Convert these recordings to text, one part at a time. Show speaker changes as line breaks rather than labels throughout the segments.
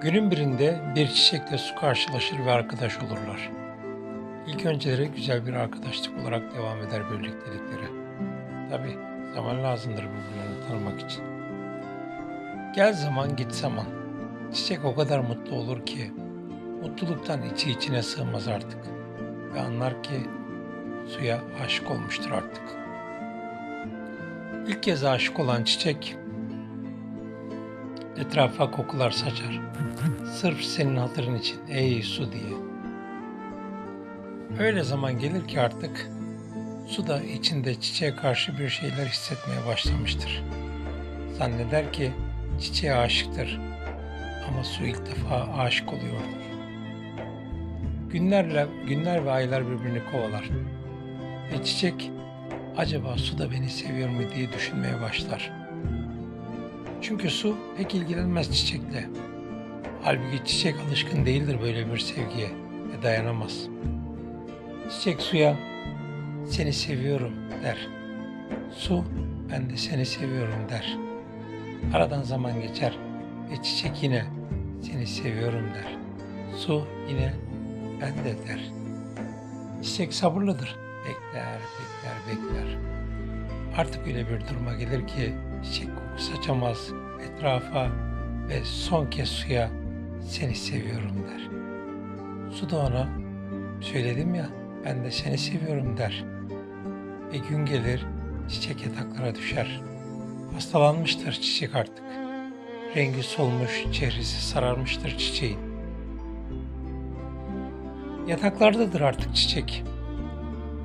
Günün birinde bir çiçekle su karşılaşır ve arkadaş olurlar. İlk önceleri güzel bir arkadaşlık olarak devam eder birliktelikleri. Tabi zaman lazımdır birbirlerini tanımak için. Gel zaman git zaman. Çiçek o kadar mutlu olur ki mutluluktan içi içine sığmaz artık. Ve anlar ki suya aşık olmuştur artık. İlk kez aşık olan çiçek etrafa kokular saçar. Sırf senin hatırın için ey su diye. Öyle zaman gelir ki artık su da içinde çiçeğe karşı bir şeyler hissetmeye başlamıştır. Zanneder ki çiçeğe aşıktır ama su ilk defa aşık oluyordur. Günlerle günler ve aylar birbirini kovalar. Ve çiçek acaba su da beni seviyor mu diye düşünmeye başlar. Çünkü su pek ilgilenmez çiçekle. Halbuki çiçek alışkın değildir böyle bir sevgiye ve dayanamaz. Çiçek suya seni seviyorum der. Su ben de seni seviyorum der. Aradan zaman geçer ve çiçek yine seni seviyorum der. Su yine ben de der. Çiçek sabırlıdır. Bekler, bekler, bekler. Artık öyle bir duruma gelir ki koku saçamaz etrafa ve son kez suya seni seviyorum der. Su da ona söyledim ya ben de seni seviyorum der. Ve gün gelir çiçek yataklara düşer. Hastalanmıştır çiçek artık. Rengi solmuş, çehresi sararmıştır çiçeğin. Yataklardadır artık çiçek.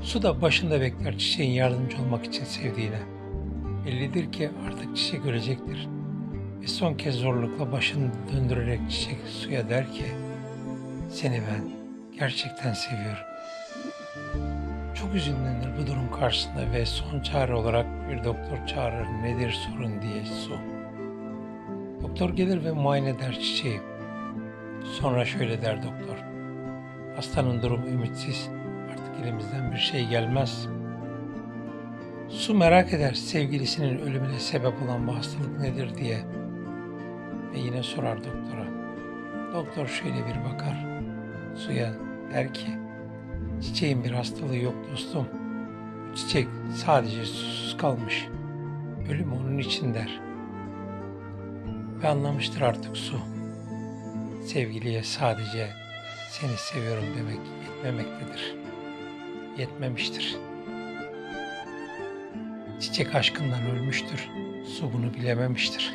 Su da başında bekler çiçeğin yardımcı olmak için sevdiğine. Bellidir ki artık çiçek ölecektir. Ve son kez zorlukla başını döndürerek çiçek suya der ki seni ben gerçekten seviyorum. Çok üzünlenir bu durum karşısında ve son çare olarak bir doktor çağırır nedir sorun diye su. Doktor gelir ve muayene eder çiçeği. Sonra şöyle der doktor. Hastanın durumu ümitsiz. Artık elimizden bir şey gelmez. Su merak eder sevgilisinin ölümüne sebep olan bu hastalık nedir diye. Ve yine sorar doktora. Doktor şöyle bir bakar. Suya der ki çiçeğin bir hastalığı yok dostum. Çiçek sadece susuz kalmış. Ölüm onun için der. Ve anlamıştır artık su. Sevgiliye sadece seni seviyorum demek yetmemektedir. Yetmemiştir. Çiçek aşkından ölmüştür. Su bunu bilememiştir.